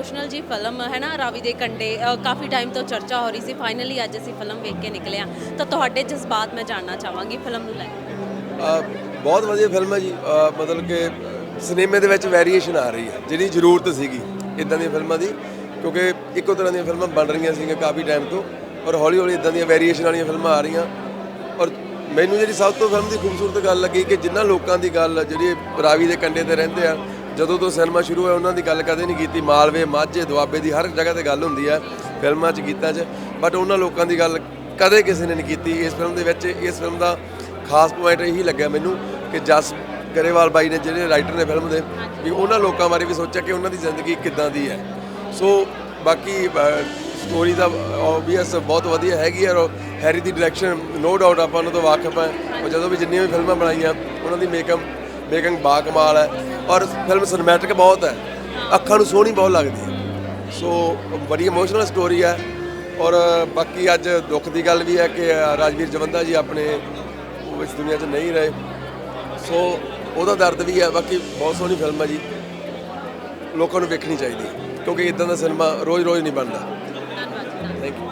Emotional ਜੀ film ਹੈ ਨਾ ਰਾਵੀ ਦੇ ਕੰਡੇ ਕਾਫੀ ਟਾਈਮ ਤੋਂ ਚਰਚਾ ਹੋ ਰਹੀ ਸੀ। ਫਾਈਨਲੀ ਅੱਜ ਅਸੀਂ ਫਿਲਮ ਵੇਖ ਕੇ ਨਿਕਲੇ ਹਾਂ। ਤਾਂ ਤੁਹਾਡੇ ਜਜ਼ਬਾਤ ਮੈਂ ਜਾਣਨਾ ਚਾਹਾਂਗੀ ਫਿਲਮ ਨੂੰ ਲੈ ਕੇ। ਬਹੁਤ ਵਧੀਆ ਫਿਲਮ ਹੈ ਜੀ। ਮਤਲਬ ਕਿ ਸਿਨੇਮੇ ਦੇ ਵਿੱਚ ਵੈਰੀਏਸ਼ਨ ਆ ਰਹੀ ਹੈ, ਜਿਹੜੀ ਜ਼ਰੂਰਤ ਸੀਗੀ ਇਦਾਂ ਦੀਆਂ ਫਿਲਮਾਂ ਦੀ। ਕਿਉਂਕਿ ਇੱਕੋ ਤਰ੍ਹਾਂ ਦੀਆਂ ਫਿਲਮਾਂ ਬਣ ਰਹੀਆਂ ਸੀਗੀਆਂ ਕਾਫੀ ਟਾਈਮ ਤੋਂ, ਔਰ ਹੌਲੀ ਹੌਲੀ ਇਦਾਂ ਦੀਆਂ ਵੈਰੀਏਸ਼ਨ ਵਾਲੀਆਂ ਫਿਲਮਾਂ ਆ ਰਹੀਆਂ। ਔਰ ਮੈਨੂੰ ਜਿਹੜੀ ਸਭ ਤੋਂ ਫਿਲਮ ਦੀ ਖੂਬਸੂਰਤ ਗੱਲ ਲੱਗੀ ਕਿ ਜਿਨ੍ਹਾਂ ਲੋਕਾਂ ਦੀ ਗੱਲ ਜਿਹੜੀ ਰਾਵੀ ਦੇ ਕੰਢੇ ਤੇ ਰਹਿੰਦੇ ਆ ਜਦੋਂ ਤੋਂ ਸਿਨੇਮਾ ਸ਼ੁਰੂ ਹੋਇਆ, ਉਹਨਾਂ ਦੀ ਗੱਲ ਕਦੇ ਨਹੀਂ ਕੀਤੀ। ਮਾਲਵੇ, ਮਾਝੇ, ਦੁਆਬੇ ਦੀ ਹਰ ਜਗ੍ਹਾ ਤੇ ਗੱਲ ਹੁੰਦੀ ਹੈ, ਫਿਲਮਾਂ 'ਚ, ਗੀਤਾਂ 'ਚ। ਬਟ ਉਹਨਾਂ ਲੋਕਾਂ ਦੀ ਗੱਲ ਕਦੇ ਕਿਸੇ ਨੇ ਨਹੀਂ ਕੀਤੀ। ਇਸ ਫਿਲਮ ਦੇ ਵਿੱਚ, ਇਸ ਫਿਲਮ ਦਾ ਖਾਸ ਪੁਆਇੰਟ ਇਹੀ ਲੱਗਿਆ ਮੈਨੂੰ ਕਿ ਜਸ ਗਰੇਵਾਲ ਬਾਈ ਨੇ ਜਿਹੜੇ ਰਾਈਟਰ ਨੇ ਫਿਲਮ ਦੇ, ਵੀ ਉਹਨਾਂ ਲੋਕਾਂ ਬਾਰੇ ਵੀ ਸੋਚਿਆ ਕਿ ਉਹਨਾਂ ਦੀ ਜ਼ਿੰਦਗੀ ਕਿੱਦਾਂ ਦੀ ਹੈ। ਸੋ ਬਾਕੀ ਸਟੋਰੀ ਦਾ ਆਬਵੀਅਸ ਬਹੁਤ ਵਧੀਆ ਹੈਗੀ ਹੈ ਔਰ ਹੈਰੀ ਦੀ ਡਾਇਰੈਕਸ਼ਨ ਨੋ ਡਾਊਟ ਆਪਾਂ ਉਹਨਾਂ ਤੋਂ ਵਾਕਿਫ ਹਾਂ। ਉਹ ਜਦੋਂ ਵੀ ਜਿੰਨੀਆਂ ਵੀ ਫਿਲਮਾਂ ਬਣਾਈਆਂ, ਉਹਨਾਂ ਦੀ ਮੇਕਅਪ ਮੇਕਿੰਗ ਬਾ ਕਮਾਲ ਹੈ ਔਰ ਫਿਲਮ ਸਿਨੇਮੈਟਿਕ ਬਹੁਤ ਹੈ। ਅੱਖਾਂ ਨੂੰ ਸੋਹਣੀ ਬਹੁਤ ਲੱਗਦੀ ਹੈ। ਸੋ ਬੜੀ ਇਮੋਸ਼ਨਲ ਸਟੋਰੀ ਹੈ ਔਰ ਬਾਕੀ ਅੱਜ ਦੁੱਖ ਦੀ ਗੱਲ ਵੀ ਹੈ ਕਿ ਰਾਜਵੀਰ ਜਵੰਦਾ ਜੀ ਆਪਣੇ ਇਸ ਦੁਨੀਆ 'ਚ ਨਹੀਂ ਰਹੇ। ਸੋ ਉਹਦਾ ਦਰਦ ਵੀ ਹੈ ਬਾਕੀ ਬਹੁਤ ਸੋਹਣੀ ਫਿਲਮ ਹੈ ਜੀ। ਲੋਕਾਂ ਨੂੰ ਵੇਖਣੀ ਚਾਹੀਦੀ ਹੈ ਕਿਉਂਕਿ ਇਦਾਂ ਦਾ ਸਿਨੇਮਾ ਰੋਜ਼-ਰੋਜ਼ ਨਹੀਂ ਬਣਦਾ। Thank you